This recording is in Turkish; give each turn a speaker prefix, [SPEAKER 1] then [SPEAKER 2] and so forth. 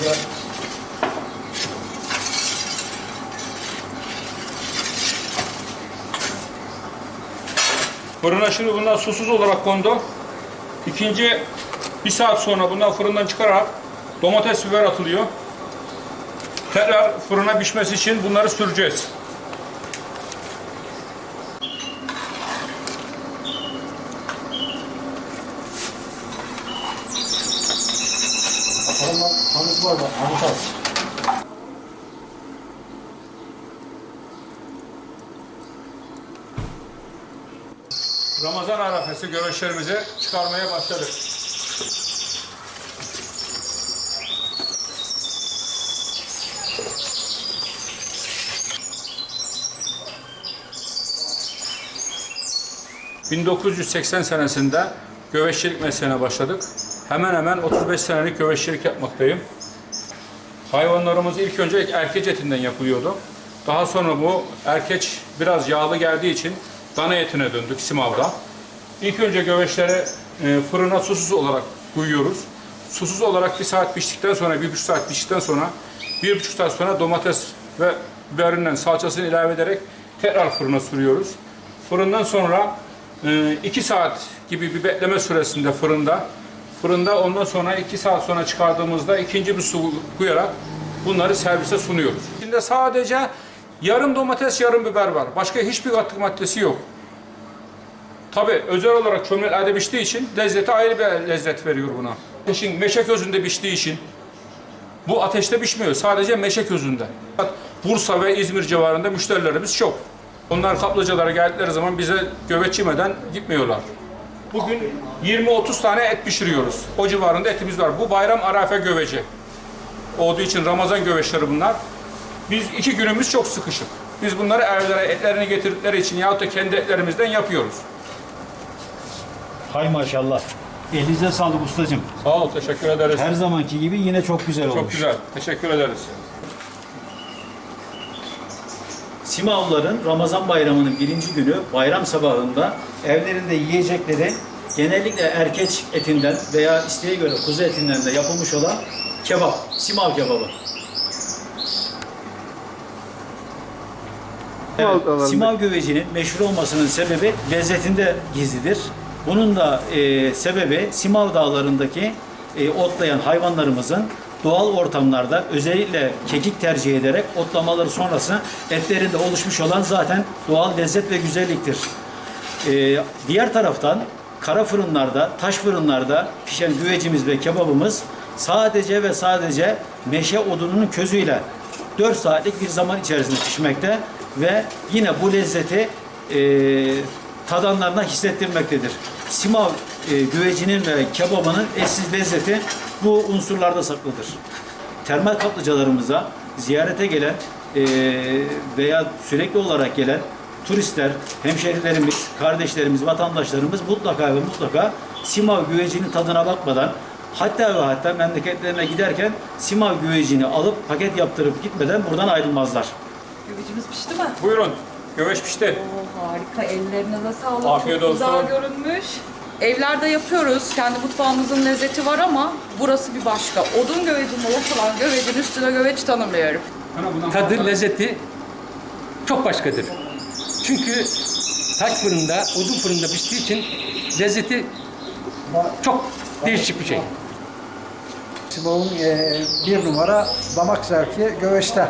[SPEAKER 1] Burada Fırına şimdi bunlar susuz olarak kondu. İkinci bir saat sonra bundan fırından çıkararak domates biber atılıyor. Tekrar fırına pişmesi için bunları süreceğiz.
[SPEAKER 2] Adamlar tanısı var bak, Anıtas.
[SPEAKER 1] Ramazan arafesi göveçlerimizi çıkarmaya başladık. ...1980 senesinde göveççilik mesleğine başladık. Hemen hemen 35 senelik göveççilik yapmaktayım. Hayvanlarımız ilk önce erkeç etinden yapılıyordu. Daha sonra bu erkeç biraz yağlı geldiği için dana etine döndük Simav'da. İlk önce göveçleri e, fırına susuz olarak koyuyoruz. Susuz olarak bir saat piştikten sonra, bir buçuk saat piştikten sonra, bir buçuk saat sonra domates ve biberinden salçasını ilave ederek tekrar fırına sürüyoruz. Fırından sonra e, iki saat gibi bir bekleme süresinde fırında, fırında ondan sonra iki saat sonra çıkardığımızda ikinci bir su koyarak bunları servise sunuyoruz. Şimdi sadece yarım domates, yarım biber var. Başka hiçbir katkı maddesi yok. Tabi özel olarak çömlelerde piştiği için lezzeti ayrı bir lezzet veriyor buna. Ateşin meşe közünde piştiği için bu ateşte pişmiyor. Sadece meşe közünde. Bursa ve İzmir civarında müşterilerimiz çok. Onlar kaplıcalara geldikleri zaman bize göveç yemeden gitmiyorlar. Bugün 20-30 tane et pişiriyoruz. O civarında etimiz var. Bu bayram arafe göveci. Olduğu için Ramazan göveçleri bunlar. Biz iki günümüz çok sıkışık. Biz bunları evlere etlerini getirdikleri için yahut da kendi etlerimizden yapıyoruz.
[SPEAKER 2] Hay maşallah. Elinize sağlık ustacığım.
[SPEAKER 1] Sağ ol, teşekkür ederiz.
[SPEAKER 2] Her zamanki gibi yine çok güzel olmuş.
[SPEAKER 1] Çok güzel, teşekkür ederiz.
[SPEAKER 2] Simavlıların Ramazan bayramının birinci günü bayram sabahında evlerinde yiyecekleri genellikle erkeç etinden veya isteğe göre kuzu etinden de yapılmış olan kebap, simav kebabı. Evet, simav güvecinin meşhur olmasının sebebi lezzetinde gizlidir. Bunun da e, sebebi Simav dağlarındaki e, otlayan hayvanlarımızın doğal ortamlarda özellikle kekik tercih ederek otlamaları sonrası etlerinde oluşmuş olan zaten doğal lezzet ve güzelliktir. E, diğer taraftan kara fırınlarda, taş fırınlarda pişen güvecimiz ve kebabımız sadece ve sadece meşe odununun közüyle 4 saatlik bir zaman içerisinde pişmekte ve yine bu lezzeti e, tadanlarına hissettirmektedir. Simav e, güvecinin ve kebabının eşsiz lezzeti bu unsurlarda saklıdır. Termal kaplıcalarımıza ziyarete gelen e, veya sürekli olarak gelen turistler, hemşerilerimiz, kardeşlerimiz, vatandaşlarımız mutlaka ve mutlaka Simav güvecinin tadına bakmadan hatta ve hatta memleketlerine giderken Simav güvecini alıp paket yaptırıp gitmeden buradan ayrılmazlar.
[SPEAKER 3] Güvecimiz pişti mi?
[SPEAKER 1] Buyurun, göveç pişti.
[SPEAKER 3] Oo, harika. Ellerinize sağlık.
[SPEAKER 1] Afiyet
[SPEAKER 3] Çok
[SPEAKER 1] olsun.
[SPEAKER 3] güzel görünmüş. Evlerde yapıyoruz. Kendi mutfağımızın lezzeti var ama burası bir başka. Odun gövecinde yapılan gövecin üstüne göveç
[SPEAKER 1] bundan
[SPEAKER 4] tadı, lezzeti çok başkadır. Çünkü taş fırında, odun fırında piştiği için lezzeti çok değişik bir şey.
[SPEAKER 5] Simav'ın e, bir numara damak zevki göveçte.